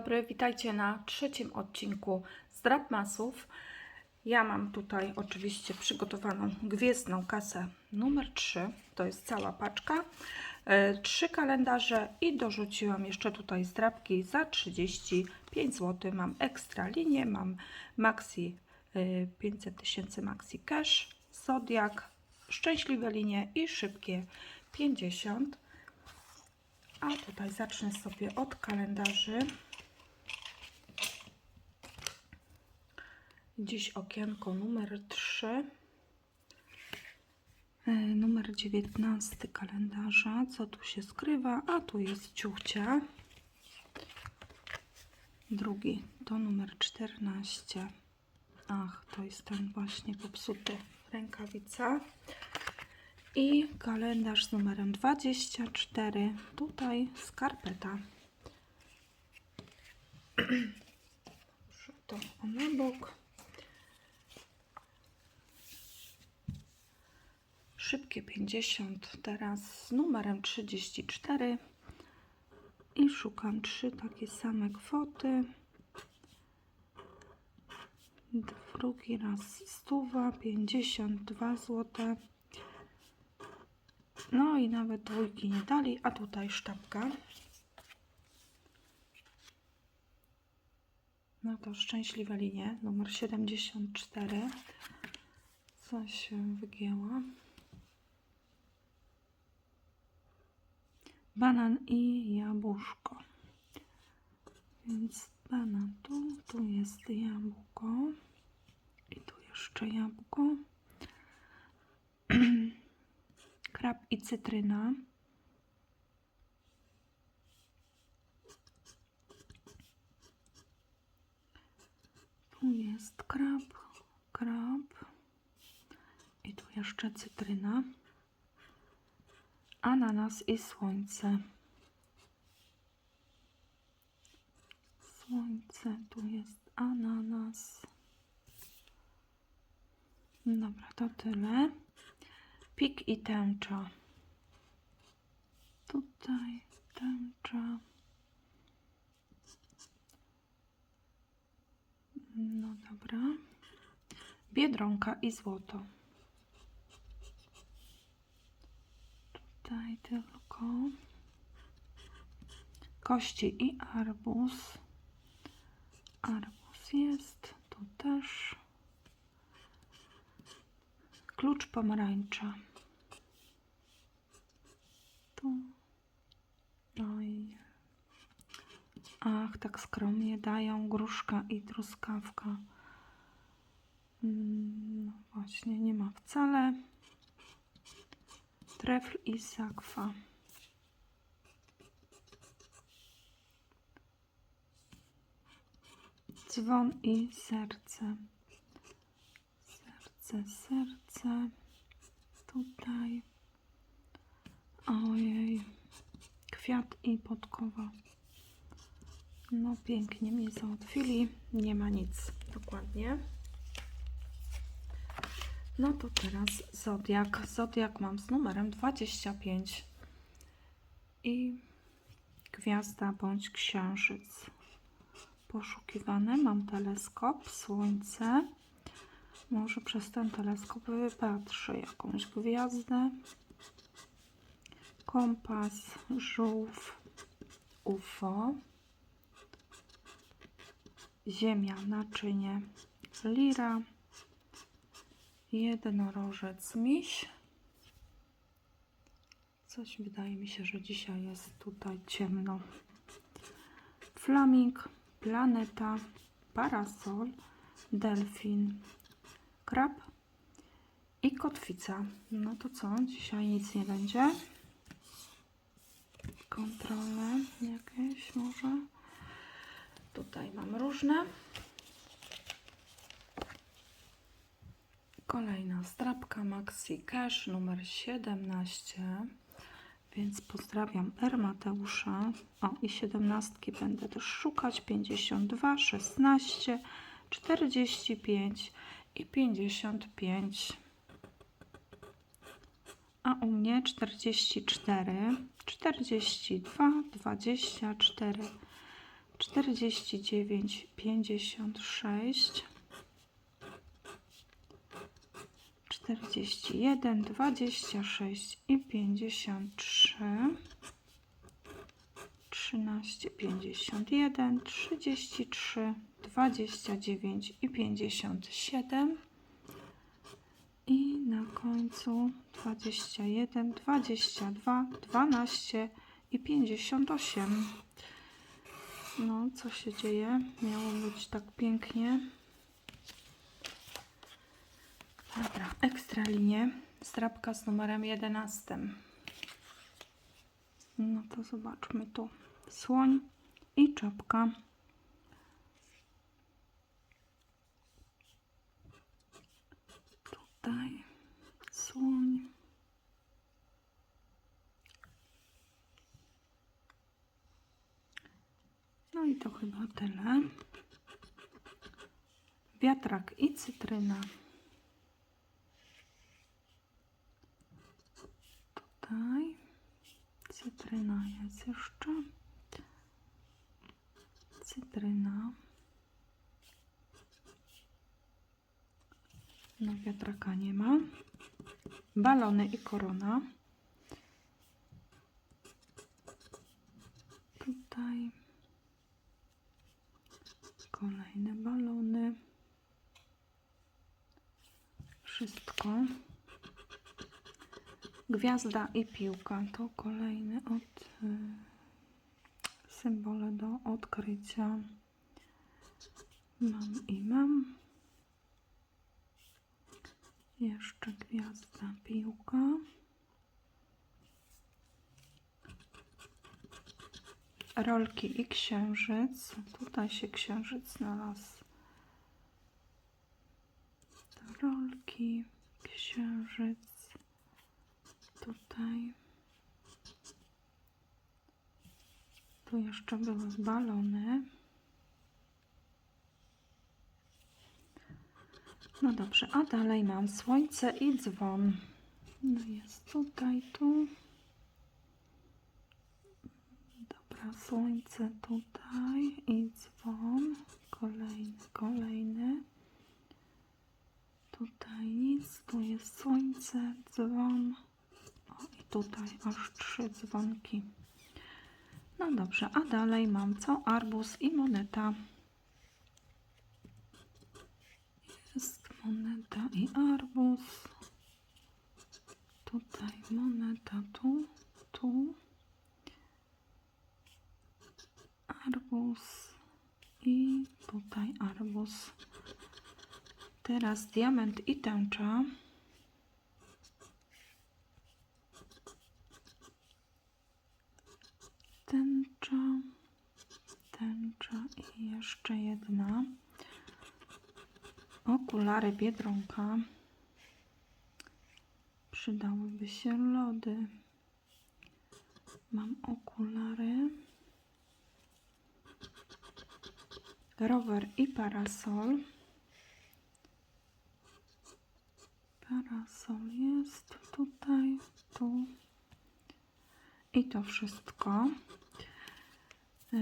dobry, witajcie na trzecim odcinku z Drapmasów. Ja mam tutaj oczywiście przygotowaną gwiezdną kasę numer 3, to jest cała paczka, e, trzy kalendarze i dorzuciłam jeszcze tutaj zdrapki za 35 zł. Mam ekstra linię, mam maxi e, 500 tysięcy maxi cash, zodiak, szczęśliwe linie i szybkie 50 a tutaj zacznę sobie od kalendarzy. Dziś okienko numer 3. E, Numer 19 kalendarza. Co tu się skrywa? A tu jest ciuchcia. Drugi to numer 14. Ach, to jest ten właśnie popsuty rękawica. I kalendarz z numerem 24. Tutaj skarpeta. To na bok. Szybkie 50 teraz z numerem 34 i szukam trzy takie same kwoty. Drugi raz stuwa, 52 zł. No i nawet dwójki nie dali, a tutaj sztabka. No to szczęśliwe linie, numer 74. Co się wygięła? Banan i jabłuszko. Więc banan tu, tu jest jabłko. I tu jeszcze jabłko. krab i cytryna. Tu jest krab, krab i tu jeszcze cytryna. Ananas i słońce. Słońce, tu jest ananas. Dobra, to tyle. Pik i tęcza. Tutaj tęcza. No dobra. Biedronka i złoto. Tutaj tylko kości i arbuz. Arbuz jest. Tu też. Klucz pomarańcza. Tu. Oj. Ach, tak skromnie dają gruszka i truskawka. Mm, No właśnie, nie ma wcale. Trefl i sakwa. Dzwon i serce. Serce, serce. Tutaj. Ojej. Kwiat i podkowa. No pięknie mnie załatwili. Nie ma nic. Dokładnie. No to teraz Zodiak. Zodiak mam z numerem 25. I gwiazda bądź księżyc. Poszukiwane. Mam teleskop, słońce. Może przez ten teleskop wypatrzę jakąś gwiazdę. Kompas, żółw, UFO. Ziemia, naczynie, lira. Jednorożec, miś. Coś wydaje mi się, że dzisiaj jest tutaj ciemno. Flaming, planeta, parasol, delfin, krab i kotwica. No to co? Dzisiaj nic nie będzie. Kontrole jakieś może. Tutaj mam różne. Kolejna zdrabka Maxi Cash numer 17. Więc pozdrawiam R Mateusza. O i 17 będę też szukać. 52, 16, 45 i 55. A u mnie 44, 42, 24, 49, 56, 41, 26 i 53, 13, 51, 33, 29 i 57 i na końcu 21, 22, 12 i 58. No, co się dzieje? Miało być tak pięknie. Dobra, ekstra linie. Strapka z numerem 11. No to zobaczmy tu. Słoń i czapka. Tutaj słoń. No i to chyba tyle. Wiatrak i cytryna. Tutaj jest jeszcze. Cytryna. No wiatraka nie ma. Balony i korona. Tutaj kolejne balony. Wszystko. Gwiazda i piłka to kolejny od y, symbole do odkrycia. Mam i mam. Jeszcze gwiazda, piłka. Rolki i księżyc. Tutaj się księżyc znalazł. Rolki, księżyc. Tutaj. Tu jeszcze były balony. No dobrze, a dalej mam słońce i dzwon. No jest tutaj, tu. Dobra, słońce tutaj i dzwon. Kolejny, kolejny. Tutaj nic, tu jest słońce, dzwon. Tutaj aż trzy dzwonki. No dobrze, a dalej mam co? Arbuz i moneta. Jest moneta i arbuz. Tutaj moneta, tu, tu. Arbuz i tutaj arbuz. Teraz diament i tęcza. Tęcza, tęcza i jeszcze jedna. Okulary Biedronka. Przydałyby się lody. Mam okulary. Rower i parasol. Parasol jest tutaj, tu. I to wszystko.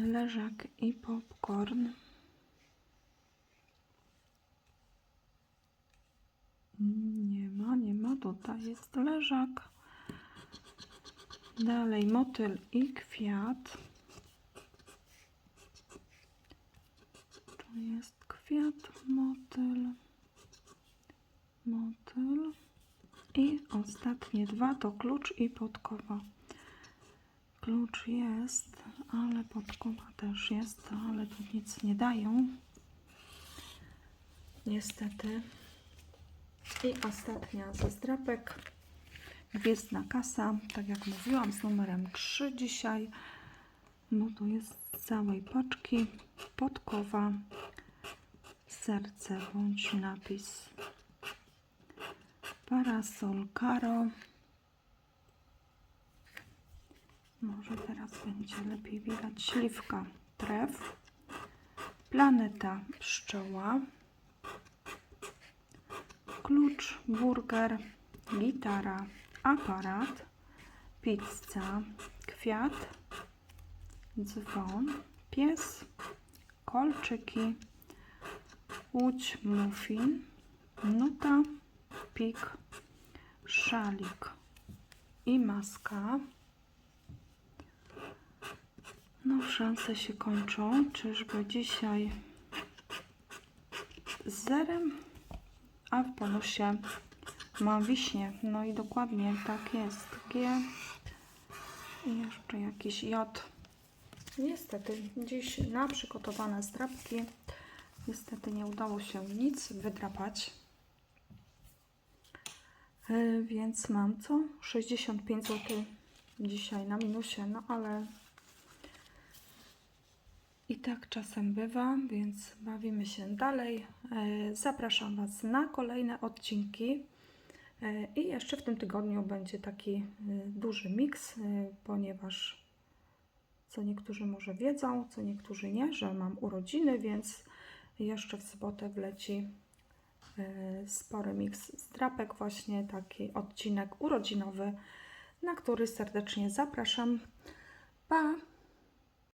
Leżak i popcorn. Nie ma, nie ma. Tutaj jest leżak. Dalej motyl i kwiat. Tu jest kwiat, motyl, motyl. I ostatnie dwa to klucz i podkowa. Klucz jest, ale podkowa też jest, ale tu nic nie dają. Niestety. I ostatnia ze zdrapek. Gwiezdna kasa, tak jak mówiłam, z numerem 3 dzisiaj. No to jest z całej paczki podkowa, serce bądź napis. Parasol Karo. Może teraz będzie lepiej widać. Śliwka tref. Planeta pszczoła. Klucz, burger, gitara, aparat, pizza, kwiat, dzwon, pies, kolczyki, łódź muffin, nuta, pik, szalik i maska. No, szanse się kończą. Czyżby dzisiaj z zerem, a w bonusie mam wiśnie. No i dokładnie tak jest. G i jeszcze jakiś J. Niestety dziś na przygotowane zdrapki niestety nie udało się nic wydrapać. E, Więc mam co? 65 zł dzisiaj na minusie, no ale i tak czasem bywa, więc bawimy się dalej. E, Zapraszam Was na kolejne odcinki. E, I jeszcze w tym tygodniu będzie taki e, duży miks, ponieważ co niektórzy może wiedzą, co niektórzy nie, że mam urodziny, więc jeszcze w sobotę wleci spory miks z drapek, właśnie taki odcinek urodzinowy, na który serdecznie zapraszam. Pa!